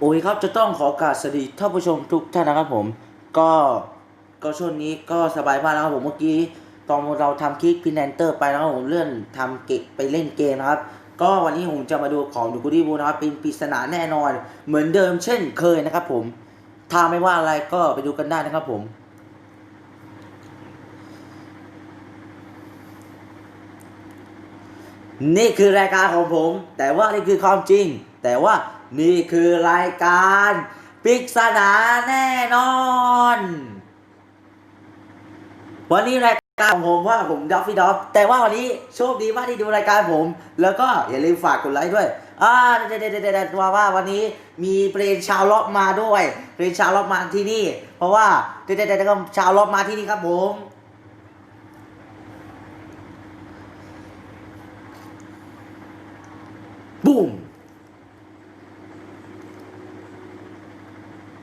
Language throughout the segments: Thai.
โอ้ยครับจะต้องขอกราบสวัสดีท่านผู้ชมทุกท่านนะครับผม ก็ก็ช่วงนี้ก็สบายมากนะครับผมเมื่อกี้ตอนเราทำคลิปพินแนนเตอร์ไปนะครับผมเลื่อนทำเกะไปเล่นเกมนะครับ ก็วันนี้ผมจะมาดูของดูกูดี้บูนะครับเป็นปริศนาแน่นอน เหมือนเดิมเช่นเคยนะครับผมถ้าไม่ว่าอะไรก็ไปดูกันได้นะครับผม นี่คือรายการของผม แต่ว่านี่คือความจริง แต่ว่า นี่คือรายการปริศนาแน่นอน วันนี้รายการของผมว่าผมดัฟฟี่ด็อฟแต่ว่าวันนี้โชคดีมากที่ดูรายการผม แล้วก็อย่าลืมฝากกดไลค์ด้วยอ่าเด็ดเด็ดเด็ดว่าว่าวันนี้มีเพลงชาวล็อกมาด้วยเพลงชาวล็อกมาที่นี่ เพราะว่าเด็ดเด็ดเด็ดก็ชาวล็อกมาที่นี่ครับผมบูม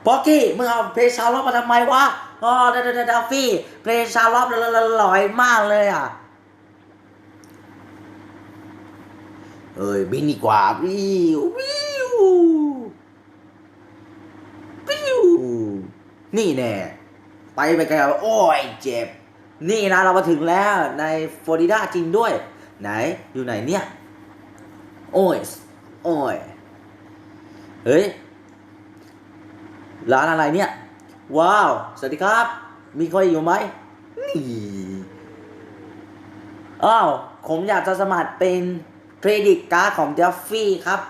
ป๊อกกี้มึงเอาเพลงชาวล็อกมาทำไมวะอ๋อเดดเดดัฟฟี่เพลงชาวล็อกหลอยมากเลยอะเอ้ยบินดีกว่าวิววิววิวนี่แน่ไปไปไกลๆโอ้ยเจ็บ นี่นะเรามาถึงแล้วในฟลอริดาจริงด้วย ไหนอยู่ไหนเนี่ย โอ้ย โอ้ย เฮ้ย ร้านอะไรเนี่ย ว้าว สวัสดีครับ มีใครอยู่ไหมนี่อ้าวผมอยากจะสมัครเป็นเครดิตการ์ดของเดฟฟี่ครับ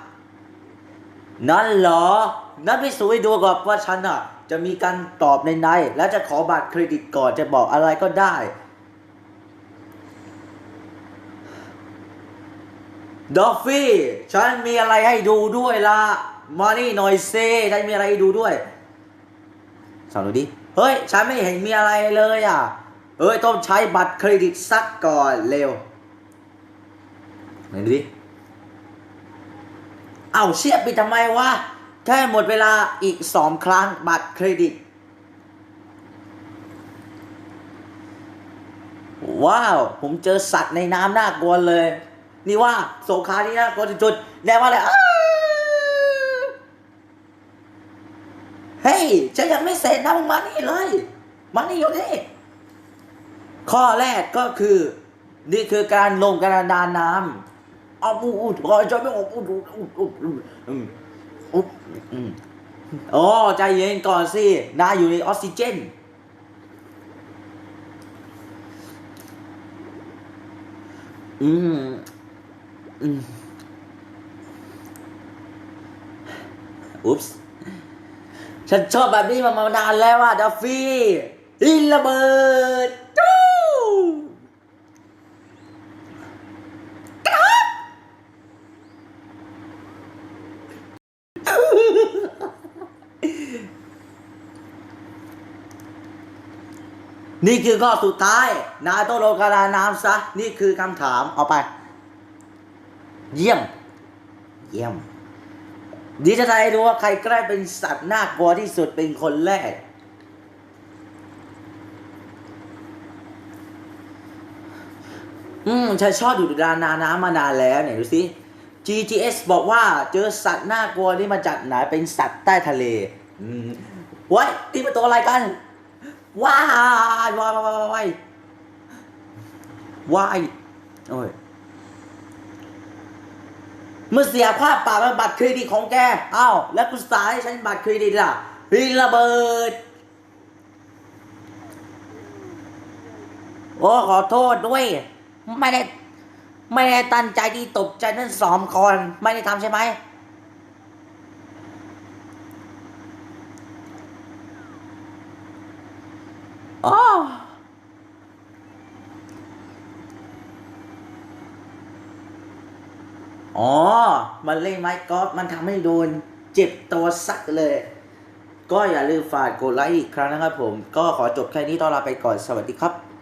นั่นเหรอ นั่นไปสูให้ดูก่อนว่าฉันอะ จะมีการตอบในใน และจะขอบัตรเครดิตก่อนจะบอกอะไรก็ได้ ดอฟฟี่ ฉันมีอะไรให้ดูด้วยล่ะ มานี่หน่อยเซฉันมีอะไรดูด้วยสอนดูดิ เฮ้ย ฉันไม่เห็นมีอะไรเลยอะ เอ้ย ต้องใช้บัตรเครดิตสักก่อนเร็วไหนดูดิ เอาเชียบปิดทำไมวะ แค่หมดเวลาอีกสองครั้งบัตรเครดิต ว้าว ผมเจอสัตว์ในน้ำน่ากลัวเลย นี่ว่าสงครามนี้น่ากลัวจุดๆแน่ว่าอะไรอ้าว เฮ้ยฉันยังไม่เสร็จนะมึงมานี่เลยมานี่อยู่นี่ข้อแรกก็คือ นี่คือการลงกระดานน้ำเอาอูดพอจะไม่ออกอูดอูอูอูอูดอืมอุ๊บอืมอ๋อใจเย็นก่อนสินาอยู่ในออกซิเจนอืมอืมอุ๊ปส์ ฉันชอบแบบนี้มามานานแล้วว่าดัฟฟี่อินระเบิดจู้กระดกนี่คือข้อสุดท้าย นายต้องลงกระดานน้ำซะ นี่คือคำถาม เอาไป เยี่ยม เยี่ยม ดิจะทายให้ดูว่าใครใกล้เป็นสัตว์น่ากลัวที่สุดเป็นคนแรก อืมฉันชอบอยู่ดานนาน้ำมานานแล้วเนี่ยดูสิ GGS บอกว่าเจอสัตว์น่ากลัวนี่มาจากไหนเป็นสัตว์ใต้ทะเล อืมว้ายนี่เป็นตัวอะไรกัน ว้ายว้ายว้ายว้ายว้ายโอ้ย เมื่อเสียภาพปากเป็นบัตรเครดิตของแกอ้าวแล้วกูสายให้ฉันบัตรเครดิตล่ะฮีระเบิด โอ้ขอโทษด้วย ไม่ได้ ไม่ได้ตั้งใจที่ตกใจนั่นสอมคอน ไม่ได้ทำใช่ไหมอ๋อ อ๋อ มันเล่นไม้กอล์ฟมันทำให้โดนเจ็บตัวสักเลย ก็อย่าลืมฝากกดไลค์อีกครั้งนะครับผม ก็ขอจบแค่นี้ต้อนลาไปก่อนสวัสดีครับ